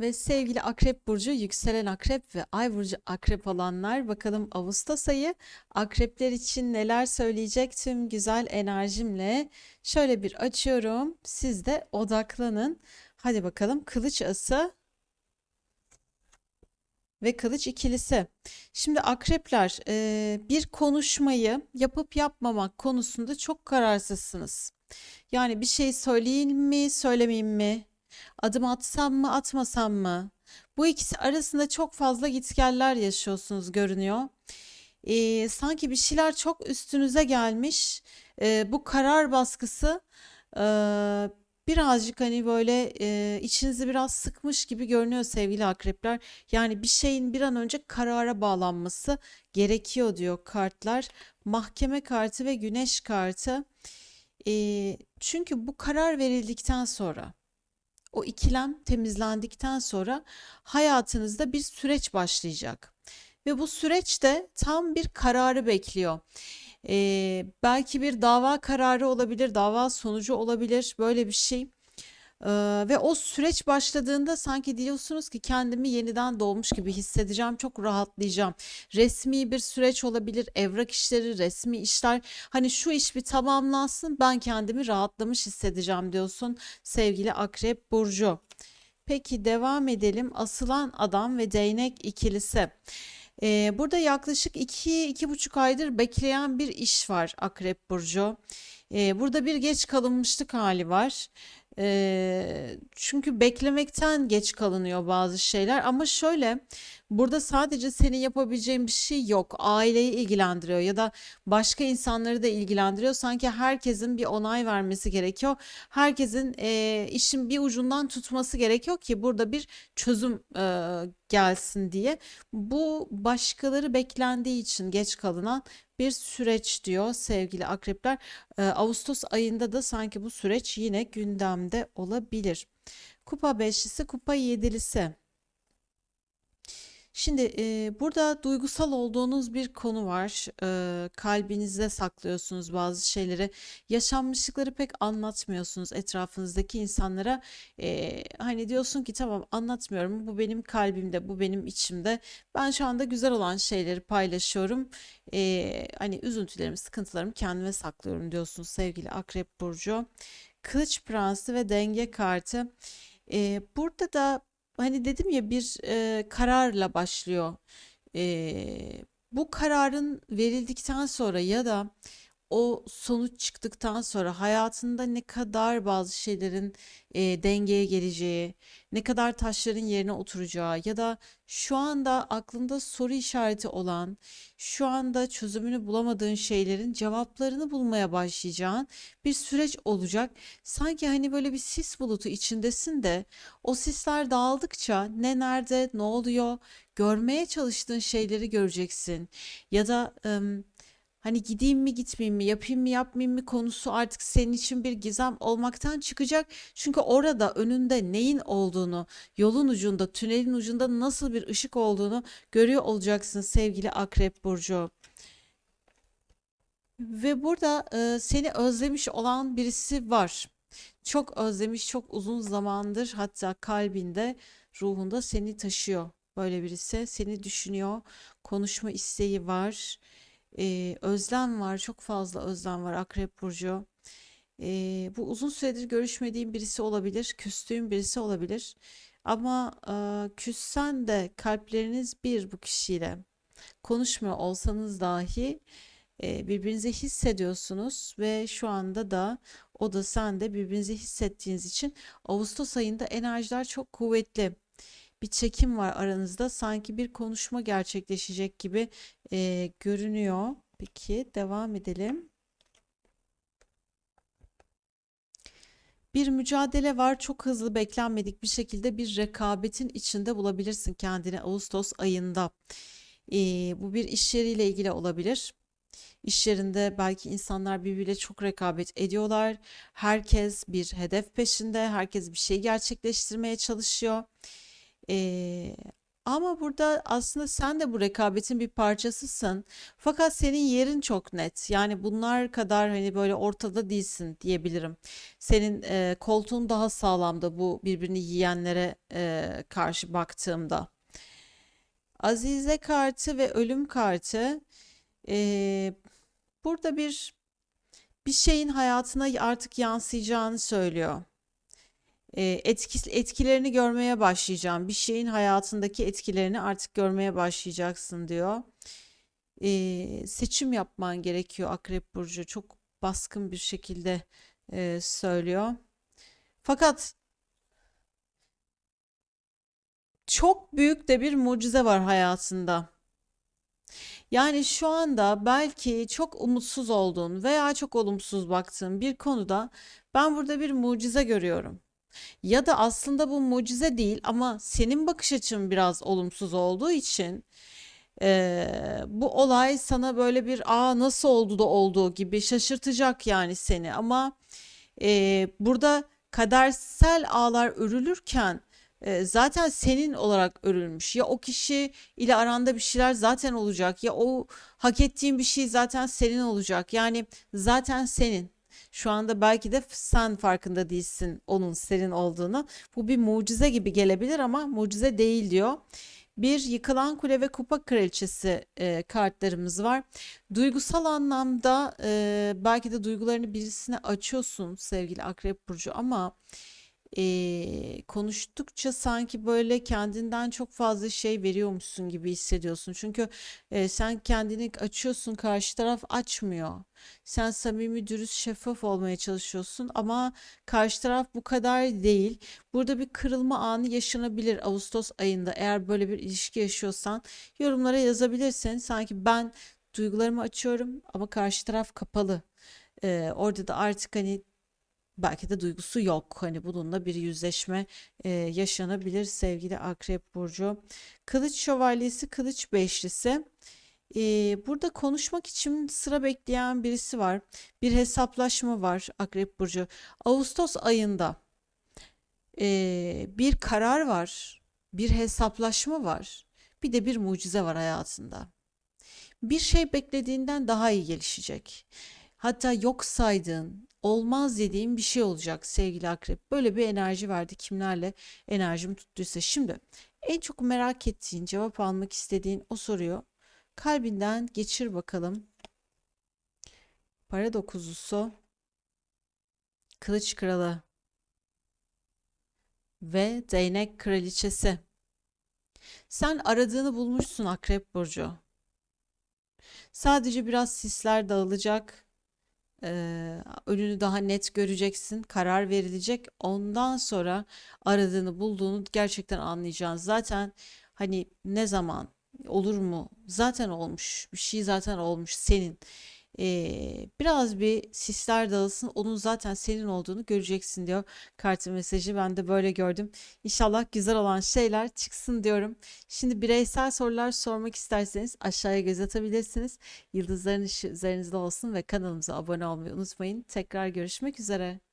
Ve sevgili Akrep Burcu, yükselen Akrep ve Ay Burcu Akrep olanlar bakalım Ağustos ayı Akrepler için neler söyleyecek tüm güzel enerjimle. Şöyle bir açıyorum. Siz de odaklanın. Hadi bakalım kılıç ası ve kılıç ikilisi. Şimdi akrepler e, bir konuşmayı yapıp yapmamak konusunda çok kararsızsınız. Yani bir şey söyleyeyim mi, söylemeyeyim mi? Adım atsam mı, atmasam mı? Bu ikisi arasında çok fazla gitgeller yaşıyorsunuz görünüyor. Ee, sanki bir şeyler çok üstünüze gelmiş. Ee, bu karar baskısı e, birazcık hani böyle e, içinizi biraz sıkmış gibi görünüyor sevgili akrepler. Yani bir şeyin bir an önce karara bağlanması gerekiyor diyor kartlar. Mahkeme kartı ve güneş kartı. Ee, çünkü bu karar verildikten sonra o ikilem temizlendikten sonra hayatınızda bir süreç başlayacak. Ve bu süreçte tam bir kararı bekliyor. Ee, belki bir dava kararı olabilir, dava sonucu olabilir, böyle bir şey. Ve o süreç başladığında sanki diyorsunuz ki kendimi yeniden doğmuş gibi hissedeceğim, çok rahatlayacağım. Resmi bir süreç olabilir, evrak işleri, resmi işler. Hani şu iş bir tamamlansın, ben kendimi rahatlamış hissedeceğim diyorsun sevgili Akrep Burcu. Peki devam edelim. Asılan adam ve değnek ikilisi. Ee, burada yaklaşık iki, iki buçuk aydır bekleyen bir iş var Akrep Burcu. Ee, burada bir geç kalınmışlık hali var. Çünkü beklemekten geç kalınıyor bazı şeyler ama şöyle burada sadece senin yapabileceğin bir şey yok. Aileyi ilgilendiriyor ya da başka insanları da ilgilendiriyor. Sanki herkesin bir onay vermesi gerekiyor. Herkesin eee, işin bir ucundan tutması gerekiyor ki burada bir çözüm eee, gelsin diye. Bu başkaları beklendiği için geç kalınan bir süreç diyor sevgili akrepler. Ee, Ağustos ayında da sanki bu süreç yine gündemde olabilir. Kupa beşlisi, kupa yedilisi. Şimdi e, burada duygusal olduğunuz bir konu var. E, kalbinizde saklıyorsunuz bazı şeyleri. Yaşanmışlıkları pek anlatmıyorsunuz etrafınızdaki insanlara. E, hani diyorsun ki tamam anlatmıyorum. Bu benim kalbimde, bu benim içimde. Ben şu anda güzel olan şeyleri paylaşıyorum. E, hani üzüntülerimi, sıkıntılarımı kendime saklıyorum diyorsunuz sevgili Akrep Burcu. Kılıç Prensi ve Denge kartı. E, burada da hani dedim ya bir e, kararla başlıyor. E, bu kararın verildikten sonra ya da o sonuç çıktıktan sonra hayatında ne kadar bazı şeylerin e, dengeye geleceği, ne kadar taşların yerine oturacağı ya da şu anda aklında soru işareti olan, şu anda çözümünü bulamadığın şeylerin cevaplarını bulmaya başlayacağın bir süreç olacak. Sanki hani böyle bir sis bulutu içindesin de o sisler dağıldıkça ne nerede, ne oluyor, görmeye çalıştığın şeyleri göreceksin. Ya da ım, Hani gideyim mi gitmeyeyim mi, yapayım mı yapmayayım mı konusu artık senin için bir gizem olmaktan çıkacak. Çünkü orada önünde neyin olduğunu, yolun ucunda, tünelin ucunda nasıl bir ışık olduğunu görüyor olacaksın sevgili Akrep Burcu. Ve burada e, seni özlemiş olan birisi var. Çok özlemiş, çok uzun zamandır hatta kalbinde, ruhunda seni taşıyor. Böyle birisi seni düşünüyor, konuşma isteği var. Ee, özlem var, çok fazla özlem var Akrep Burcu. Ee, bu uzun süredir görüşmediğim birisi olabilir, küstüğüm birisi olabilir. Ama e, küssen de kalpleriniz bir bu kişiyle. Konuşmuyor olsanız dahi e, birbirinizi hissediyorsunuz ve şu anda da o da sen de birbirinizi hissettiğiniz için Ağustos ayında enerjiler çok kuvvetli bir çekim var aranızda. Sanki bir konuşma gerçekleşecek gibi e, görünüyor. Peki devam edelim. Bir mücadele var. Çok hızlı beklenmedik bir şekilde bir rekabetin içinde bulabilirsin kendini Ağustos ayında. E, bu bir iş yeriyle ilgili olabilir. İş yerinde belki insanlar birbiriyle çok rekabet ediyorlar. Herkes bir hedef peşinde, herkes bir şey gerçekleştirmeye çalışıyor. Ee, Ama burada aslında sen de bu rekabetin bir parçasısın. Fakat senin yerin çok net. Yani bunlar kadar hani böyle ortada değilsin diyebilirim. Senin e, koltuğun daha sağlamda bu birbirini yiyenlere e, karşı baktığımda. Azize kartı ve ölüm kartı e, burada bir bir şeyin hayatına artık yansıyacağını söylüyor. E, etkis- etkilerini görmeye başlayacağım. Bir şeyin hayatındaki etkilerini artık görmeye başlayacaksın diyor. E, seçim yapman gerekiyor Akrep Burcu. Çok baskın bir şekilde e, söylüyor. Fakat çok büyük de bir mucize var hayatında. Yani şu anda belki çok umutsuz olduğun veya çok olumsuz baktığın bir konuda ben burada bir mucize görüyorum. Ya da aslında bu mucize değil ama senin bakış açın biraz olumsuz olduğu için eee, bu olay sana böyle bir aa nasıl oldu da olduğu gibi şaşırtacak yani seni. Ama eee, burada kadersel ağlar örülürken e, zaten senin olarak örülmüş. Ya o kişi ile aranda bir şeyler zaten olacak ya o hak ettiğin bir şey zaten senin olacak. Yani zaten senin. Şu anda belki de sen farkında değilsin onun senin olduğunu. Bu bir mucize gibi gelebilir ama mucize değil diyor. Bir yıkılan kule ve kupa kraliçesi e, kartlarımız var. Duygusal anlamda e, belki de duygularını birisine açıyorsun sevgili Akrep Burcu ama e, konuştukça sanki böyle kendinden çok fazla şey veriyormuşsun gibi hissediyorsun. Çünkü e, sen kendini açıyorsun, karşı taraf açmıyor. Sen samimi, dürüst, şeffaf olmaya çalışıyorsun ama karşı taraf bu kadar değil. Burada bir kırılma anı yaşanabilir Ağustos ayında. Eğer böyle bir ilişki yaşıyorsan yorumlara yazabilirsin. Sanki ben duygularımı açıyorum ama karşı taraf kapalı. Ee, orada da artık hani belki de duygusu yok. Hani bununla bir yüzleşme e, yaşanabilir sevgili Akrep Burcu. Kılıç Şövalyesi, Kılıç Beşlisi. E, burada konuşmak için sıra bekleyen birisi var. Bir hesaplaşma var Akrep Burcu. Ağustos ayında e, bir karar var, bir hesaplaşma var. Bir de bir mucize var hayatında. Bir şey beklediğinden daha iyi gelişecek. Hatta yok saydığın, olmaz dediğim bir şey olacak sevgili akrep. Böyle bir enerji verdi kimlerle enerjim tuttuysa. Şimdi en çok merak ettiğin, cevap almak istediğin o soruyu kalbinden geçir bakalım. Para dokuzusu, kılıç kralı ve değnek kraliçesi. Sen aradığını bulmuşsun Akrep Burcu. Sadece biraz sisler dağılacak Eee, önünü daha net göreceksin, karar verilecek. Ondan sonra aradığını bulduğunu gerçekten anlayacaksın. Zaten hani ne zaman olur mu? Zaten olmuş. Bir şey zaten olmuş senin. Eee, biraz bir sisler dağılsın. Onun zaten senin olduğunu göreceksin diyor kartın mesajı. Ben de böyle gördüm. İnşallah güzel olan şeyler çıksın diyorum. Şimdi bireysel sorular sormak isterseniz aşağıya göz atabilirsiniz. Yıldızların üzerinizde olsun ve kanalımıza abone olmayı unutmayın. Tekrar görüşmek üzere.